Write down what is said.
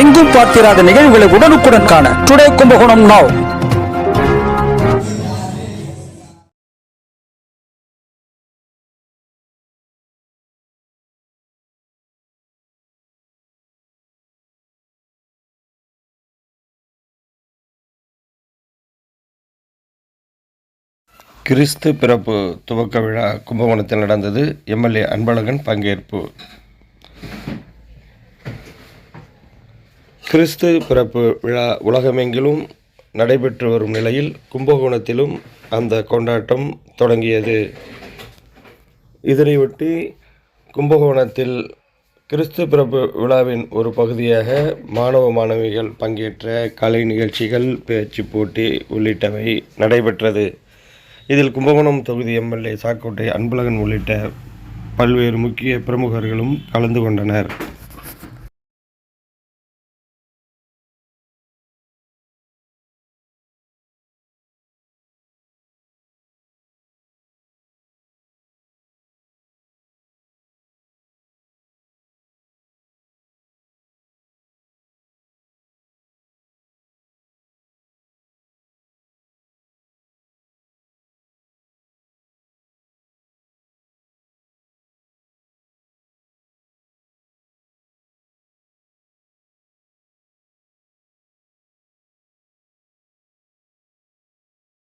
எங்கும் பார்த்திராத நிகழ்வுகளை உடனுக்குடன் காண டுடே கும்பகோணம் நாவ் கிறிஸ்து பிறப்பு துவக்க விழா கும்பகோணத்தில் நடந்தது. எம்எல்ஏ அன்பழகன் பங்கேற்பு. கிறிஸ்து பிறப்பு விழா உலகமெங்கிலும் நடைபெற்று வரும் நிலையில் கும்பகோணத்திலும் அந்த கொண்டாட்டம் தொடங்கியது. இதனையொட்டி கும்பகோணத்தில் கிறிஸ்து பிறப்பு விழாவின் ஒரு பகுதியாக மாணவ மாணவிகள் பங்கேற்ற கலை நிகழ்ச்சிகள் பேச்சு போட்டி உள்ளிட்டவை நடைபெற்றது. இதில் கும்பகோணம் தொகுதி எம்எல்ஏ சாக்கோட்டை அன்பழகன் உள்ளிட்ட பல்வேறு முக்கிய பிரமுகர்களும் கலந்து கொண்டனர்.